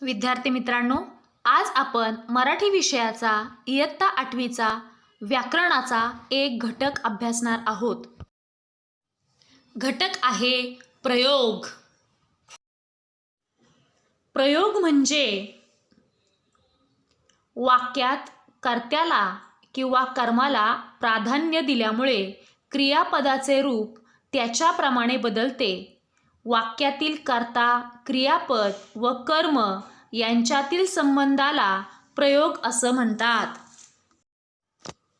विद्यार्थी मित्रांनो आज आपण मराठी विषयाचा इयत्ता आठवीचा व्याकरणाचा एक घटक अभ्यासणार आहोत. घटक आहे प्रयोग. प्रयोग म्हणजे वाक्यात कर्त्याला किंवा कर्माला प्राधान्य दिल्यामुळे क्रियापदाचे रूप त्याच्याप्रमाणे बदलते. वाक्यातील कर्ता क्रियापद व कर्म यांच्यातील संबंधाला प्रयोग असं म्हणतात.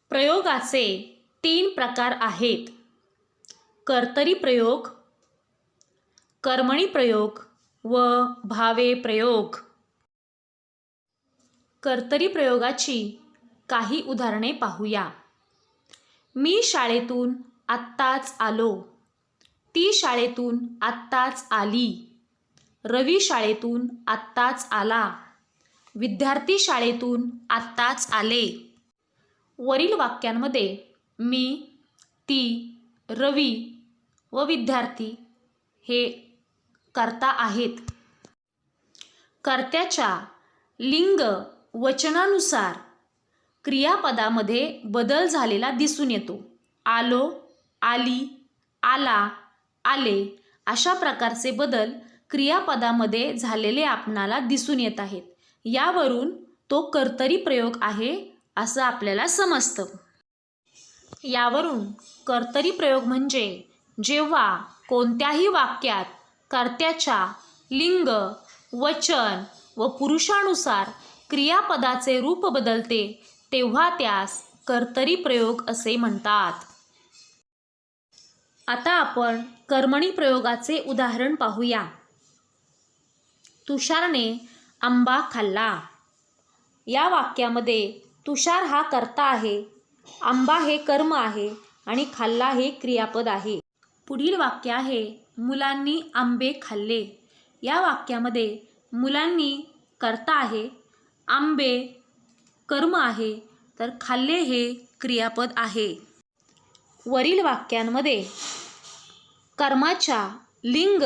प्रयोगाचे तीन प्रकार आहेत. कर्तरी प्रयोग कर्मणी प्रयोग व भावे प्रयोग. कर्तरी प्रयोगाची काही उदाहरणे पाहूया. मी शाळेतून आत्ताच आलो. ती शाळेतून आत्ताच आली. रवी शाळेतून आत्ताच आला. विद्यार्थी शाळेतून आत्ताच आले. वरील वाक्यांमध्ये मी ती रवी व विद्यार्थी हे कर्ता आहेत. कर्त्याच्या लिंग वचनानुसार क्रियापदामध्ये बदल झालेला दिसून येतो. आलो आली आला आले. अशा प्रकारचे बदल क्रियापदामध्ये झालेले आपणाला दिसून येत आहेत. यावरून तो कर्तरी प्रयोग आहे असं आपल्याला समजतं. यावरून कर्तरी प्रयोग म्हणजे जेव्हा कोणत्याही वाक्यात कर्त्याच्या लिंग वचन व पुरुषानुसार क्रियापदाचे रूप बदलते तेव्हा त्यास कर्तरी प्रयोग असे म्हणतात. आता आपण कर्मणी प्रयोगाचे उदाहरण पाहूया. तुषारने आंबा खाल्ला. या वाक्यामध्ये तुषार हा कर्ता आहे. आंबा हे कर्म आहे आणि खाल्ला हे क्रियापद आहे. पुढील वाक्य आहे मुलांनी आंबे खाल्ले. या वाक्यामध्ये मुलांनी कर्ता आहे आंबे कर्म आहे तर खाल्ले हे क्रियापद आहे. वरील वाक्यांमध्ये कर्माच्या लिंग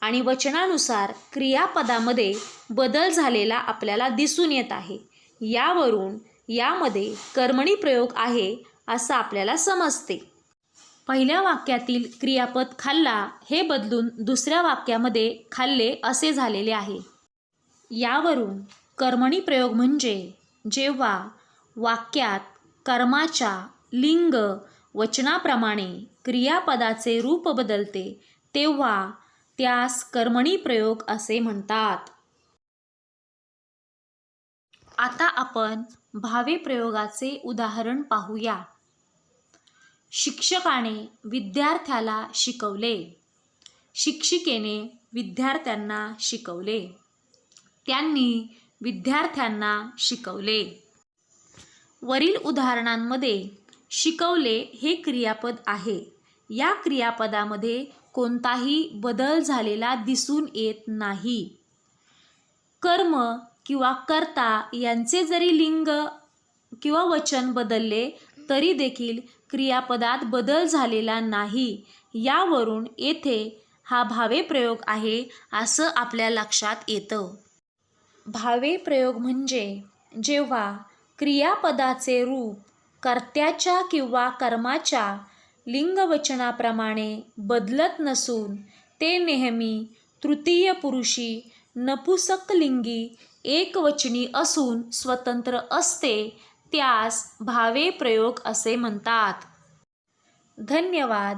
आणि वचनानुसार क्रियापदामध्ये बदल झालेला आपल्याला दिसून येत आहे. यावरून यामध्ये कर्मणी प्रयोग आहे असं आपल्याला समजते. पहिल्या वाक्यातील क्रियापद खाल्ला हे बदलून दुसऱ्या वाक्यामध्ये खाल्ले असे झालेले आहे. यावरून कर्मणी प्रयोग म्हणजे जेव्हा वाक्यात कर्माच्या लिंग वचनाप्रमाणे क्रियापदाचे रूप बदलते तेव्हा त्यास कर्मणी प्रयोग असे म्हणतात. आता आपण भावे प्रयोगाचे उदाहरण पाहूया. शिक्षकाने विद्यार्थ्याला शिकवले. शिक्षिकेने विद्यार्थ्यांना शिकवले. त्यांनी विद्यार्थ्यांना शिकवले. वरील उदाहरणांमध्ये शिकवले हे क्रियापद आहे. या क्रियापदामध्ये कोणताही बदल झालेला दिसून येत नाही. कर्म किंवा कर्ता यांचे जरी लिंग किंवा वचन बदलले तरी देखील क्रियापदात बदल झालेला नाही. यावरून येथे हा भावे प्रयोग आहे असं आपल्या लक्षात येतं. भावे प्रयोग म्हणजे जेव्हा क्रियापदाचे रूप कर्त्याच्या किंवा कर्माच्या लिंगवचनाप्रमाणे बदलत नसून ते नेहमी तृतीय पुरुषी नपुसकलिंगी एकवचनी असून स्वतंत्र असते त्यास भावे प्रयोग असे म्हणतात. धन्यवाद.